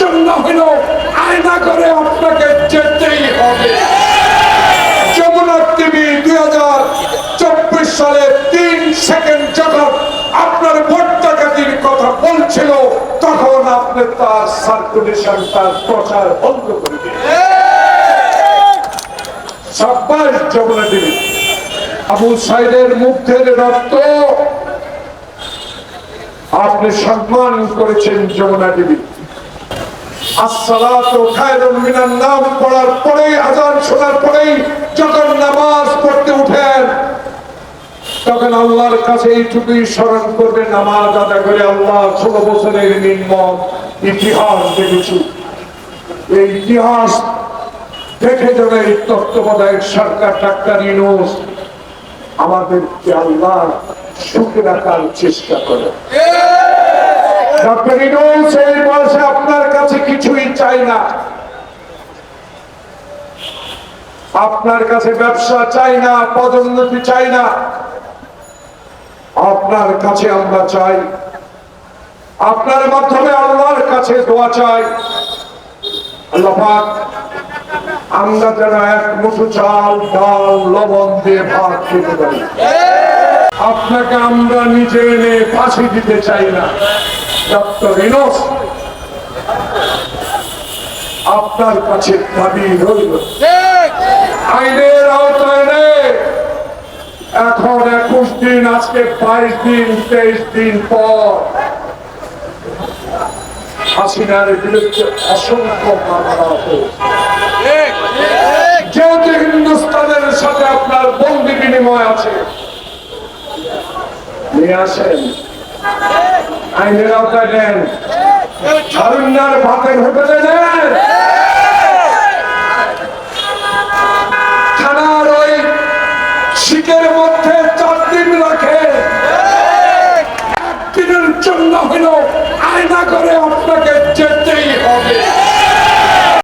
জন্য হলো আয়না করে আপনাকে যেতেই হবে। যমুনা টিভি দুই হাজার চব্বিশ সালে তিন সেকেন্ড যখন আপনার কথা বলছিল, তখন আপনি তার সার্কুলেশন তার প্রচার বন্ধ করে সাব্বাস যমুনা টিভি। আবু সাইদের মুগ্ধের রক্ত। আপনি সম্মান করেছেন যমুনা টিভি। নাম পড়ার পরেই আজান শোনার পরেই যখন নামাজ পড়তে উঠেন তখন আল্লাহর কাছে এইটুকুই স্মরণ করবেন নামাজ আদা করে আল্লাহ ষোলো বছরের নির্মম ইতিহাস দেখেছি। এই ইতিহাস দেখে যেন এই তত্ত্বাবধায়ক সরকার ডাক্তার ইনোস আমাদেরকে আল্লাহ সুখে রাখার চেষ্টা করে। ডক্টর ইনোস এই বয়সে আপনার চাই না। আপনার কাছে ব্যবসা চাই না, পদোন্নতি চাই না। আপনার কাছে আমরা চাই। আপনার মাধ্যমে আল্লাহর কাছে দোয়া চাই। আমরা যেন এক মুঠো চাল, ডাল, লবণ দিয়ে ভাত খেতে পারি। আপনাকে আমরা নিজে এনে ফাঁসি দিতে চাই না। ডক্টর ইনোস আপনার কাছে দাবি রইল। আইনের আওতায় নেই এখন একুশ দিন, আজকে বাইশ দিন, তেইশ দিন পর হাসিনার বিরুদ্ধে অসংখ্য মামলা যেহেতু হিন্দুস্তানের সাথে আপনার বন্দি বিনিময় আছে, নিয়ে আসেন। আইনের আওতায় নেন। ঝাড়ুন্নার ভাতের হোটেলে শিখের মধ্যে চার দিন রাখে। একদিনের জন্য হলো